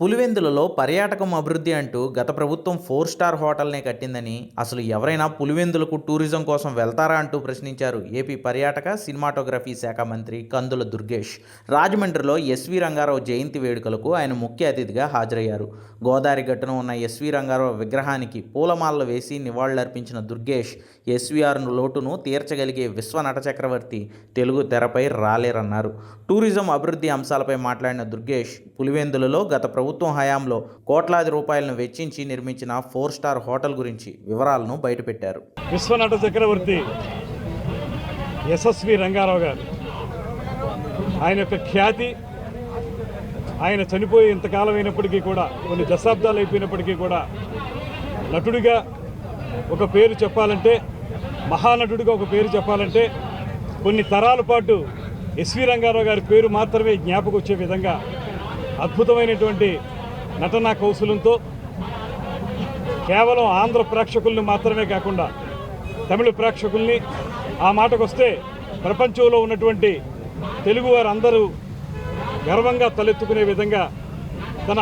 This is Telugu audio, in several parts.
పులివెందులలో పర్యాటకం అభివృద్ధి అంటూ గత ప్రభుత్వం ఫోర్ స్టార్ హోటల్నే కట్టిందని అసలు ఎవరైనా పులివెందులకు టూరిజం కోసం వెళ్తారా అంటూ ప్రశ్నించారు ఏపీ పర్యాటక సినిమాటోగ్రఫీ శాఖ మంత్రి కందుల దుర్గేష్. రాజమండ్రిలో ఎస్వి రంగారావు జయంతి వేడుకలకు ఆయన ముఖ్య అతిథిగా హాజరయ్యారు. గోదావరి గట్టున ఉన్న ఎస్వి రంగారావు విగ్రహానికి పూలమాలలు వేసి నివాళులర్పించిన దుర్గేష్ ఎస్వీఆర్ లోటును తీర్చగలిగే విశ్వ నట చక్రవర్తి తెలుగు తెరపై రాలేరన్నారు. టూరిజం అభివృద్ధి అంశాలపై మాట్లాడిన దుర్గేష్ పులివెందులలో గత ప్రభుత్వం ప్రభుత్వం హయాంలో కోట్లాది రూపాయలను వెచ్చించి నిర్మించిన ఫోర్ స్టార్ హోటల్ గురించి వివరాలను బయటపెట్టారు. విశ్వనట చక్రవర్తి యశస్వి రంగారావు గారు ఆయన యొక్క ఖ్యాతి ఆయన చనిపోయి ఇంతకాలం అయినప్పటికీ కూడా కొన్ని దశాబ్దాలు అయిపోయినప్పటికీ కూడా నటుడిగా ఒక పేరు చెప్పాలంటే మహానటుడిగా ఒక పేరు చెప్పాలంటే కొన్ని తరాల పాటు ఎస్వి రంగారావు గారి పేరు మాత్రమే జ్ఞాపకం వచ్చే విధంగా అద్భుతమైనటువంటి నటనా కౌశలంతో కేవలం ఆంధ్ర ప్రేక్షకుల్ని మాత్రమే కాకుండా తమిళ ప్రేక్షకుల్ని ఆ మాటకొస్తే ప్రపంచంలో ఉన్నటువంటి తెలుగువారు అందరూ గర్వంగా తలెత్తుకునే విధంగా తన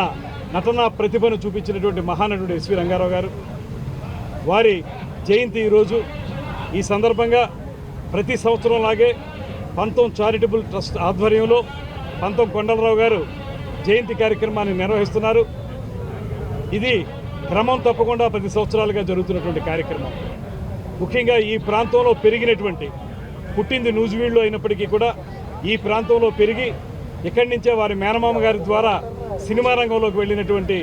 నటనా ప్రతిభను చూపించినటువంటి మహానటుడు ఎస్వి రంగారావు గారు. వారి జయంతి ఈరోజు. ఈ సందర్భంగా ప్రతి సంవత్సరం లాగే పంతం చారిటబుల్ ట్రస్ట్ ఆధ్వర్యంలో పంతం కొండలరావు గారు జయంతి కార్యక్రమాన్ని నిర్వహిస్తున్నారు. ఇది క్రమం తప్పకుండా పది సంవత్సరాలుగా జరుగుతున్నటువంటి కార్యక్రమం. ముఖ్యంగా ఈ ప్రాంతంలో పెరిగినటువంటి పుట్టింది నూజివీడులో అయినప్పటికీ కూడా ఈ ప్రాంతంలో పెరిగి ఇక్కడి నుంచే వారి మేనమామ గారి ద్వారా సినిమా రంగంలోకి వెళ్ళినటువంటి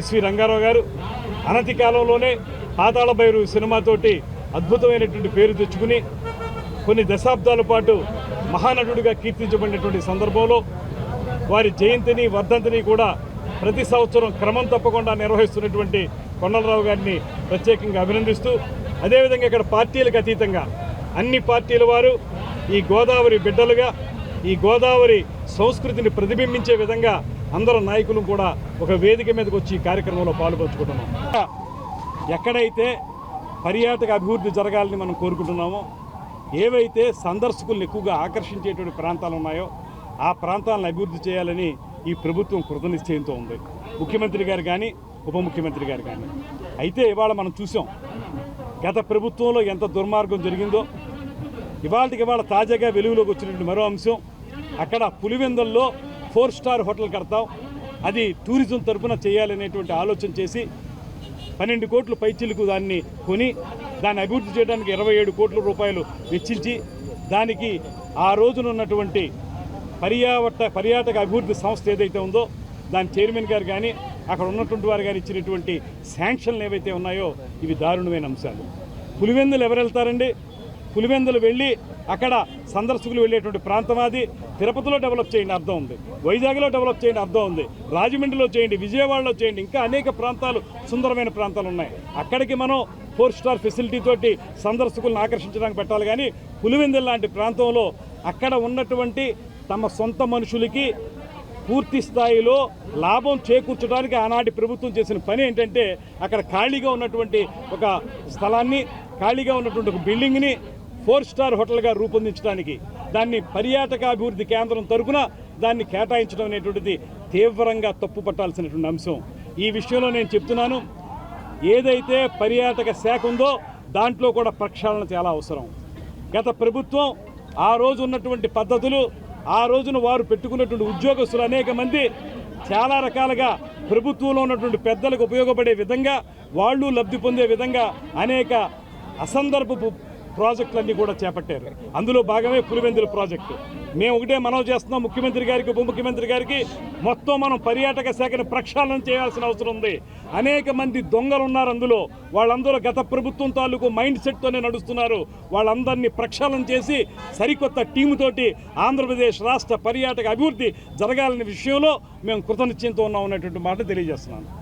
ఎస్వి రంగారావు గారు అనతి కాలంలోనే పాతాళ భైరు సినిమాతోటి అద్భుతమైనటువంటి పేరు తెచ్చుకుని కొన్ని దశాబ్దాల పాటు మహానటుడిగా కీర్తించబడినటువంటి సందర్భంలో వారి జయంతిని వర్ధంతిని కూడా ప్రతి సంవత్సరం క్రమం తప్పకుండా నిర్వహిస్తున్నటువంటి కొండలరావు గారిని ప్రత్యేకంగా అభినందిస్తూ అదేవిధంగా ఇక్కడ పార్టీలకు అతీతంగా అన్ని పార్టీల వారు ఈ గోదావరి బిడ్డలుగా ఈ గోదావరి సంస్కృతిని ప్రతిబింబించే విధంగా అందరు నాయకులు కూడా ఒక వేదిక మీదకి వచ్చి ఈ కార్యక్రమంలో పాల్పంచుకుంటున్నాం. ఎక్కడైతే పర్యాటక అభివృద్ధి జరగాలని మనం కోరుకుంటున్నామో ఏవైతే సందర్శకులను ఎక్కువగా ఆకర్షించేటువంటి ప్రాంతాలు ఉన్నాయో ఆ ప్రాంతాలను అభివృద్ధి చేయాలని ఈ ప్రభుత్వం కృతనిశ్చయంతో ఉంది. ముఖ్యమంత్రి గారు కానీ ఉప ముఖ్యమంత్రి గారు కానీ అయితే ఇవాళ మనం చూసాం గత ప్రభుత్వంలో ఎంత దుర్మార్గం జరిగిందో ఇవాళకి ఇవాళ తాజాగా వెలుగులోకి వచ్చినటువంటి మరో అంశం అక్కడ పులివెందుల్లో ఫోర్ స్టార్ హోటల్ కడతాం అది టూరిజం తరపున చేయాలనేటువంటి ఆలోచన చేసి పన్నెండు కోట్లు పైచిలకు దాన్ని కొని దాన్ని అభివృద్ధి చేయడానికి ఇరవై ఏడు కోట్ల రూపాయలు వెచ్చించి దానికి ఆ రోజున ఉన్నటువంటి పర్యావట పర్యాటక అభివృద్ధి సంస్థ ఏదైతే ఉందో దాని చైర్మన్ గారు కానీ అక్కడ ఉన్నటువంటి వారు కానీ ఇచ్చినటువంటి శాంక్షన్లు ఏవైతే ఉన్నాయో ఇవి దారుణమైన అంశాలు. పులివెందులు ఎవరు వెళ్తారండి? పులివెందులు వెళ్ళి అక్కడ సందర్శకులు వెళ్ళేటువంటి ప్రాంతం అది. తిరుపతిలో డెవలప్ చేయండి అర్థం ఉంది. వైజాగ్లో డెవలప్ చేయండి అర్థం ఉంది. రాజమండ్రిలో చేయండి విజయవాడలో చేయండి ఇంకా అనేక ప్రాంతాలు సుందరమైన ప్రాంతాలు ఉన్నాయి. అక్కడికి మనం ఫోర్ స్టార్ ఫెసిలిటీ తోటి సందర్శకులను ఆకర్షించడానికి పెట్టాలి కానీ పులివెందులు లాంటి ప్రాంతంలో అక్కడ ఉన్నటువంటి తమ సొంత మనుషులకి పూర్తి స్థాయిలో లాభం చేకూర్చడానికి ఆనాటి ప్రభుత్వం చేసిన పని ఏంటంటే అక్కడ ఖాళీగా ఉన్నటువంటి ఒక స్థలాన్ని ఖాళీగా ఉన్నటువంటి ఒక బిల్డింగ్ని ఫోర్ స్టార్ హోటల్గా రూపొందించడానికి దాన్ని పర్యాటక అభివృద్ధి కేంద్రం తరపున దాన్ని కేటాయించడం అనేటువంటిది తీవ్రంగా తప్పు పట్టాల్సినటువంటి అంశం. ఈ విషయంలో నేను చెప్తున్నాను ఏదైతే పర్యాటక శాఖ ఉందో దాంట్లో కూడా ప్రక్షాళన చాలా అవసరం. గత ప్రభుత్వం ఆ రోజు ఉన్నటువంటి పద్ధతులు ఆ రోజున వారు పెట్టుకున్నటువంటి ఉద్యోగస్తులు అనేక మంది చాలా రకాలుగా ప్రభుత్వంలో ఉన్నటువంటి పెద్దలకు ఉపయోగపడే విధంగా వాళ్ళు లబ్ధి పొందే విధంగా అనేక అసందర్భపు ప్రాజెక్టులన్నీ కూడా చేపట్టారు. అందులో భాగమే పులివెందుల ప్రాజెక్టు. మేము ఒకటే మనవి చేస్తున్నాం ముఖ్యమంత్రి గారికి ఉప ముఖ్యమంత్రి గారికి మొత్తం మనం పర్యాటక శాఖను ప్రక్షాళన చేయాల్సిన అవసరం ఉంది. అనేక మంది దొంగలు ఉన్నారు అందులో. వాళ్ళందరూ గత ప్రభుత్వం తాలూకు మైండ్ సెట్తోనే నడుస్తున్నారు. వాళ్ళందరినీ ప్రక్షాళన చేసి సరికొత్త టీముతోటి ఆంధ్రప్రదేశ్ రాష్ట్ర పర్యాటక అభివృద్ధి జరగాలనే విషయంలో మేము కృతనిశ్చయంతో ఉన్నాం అనేటువంటి మాట తెలియజేస్తున్నాను.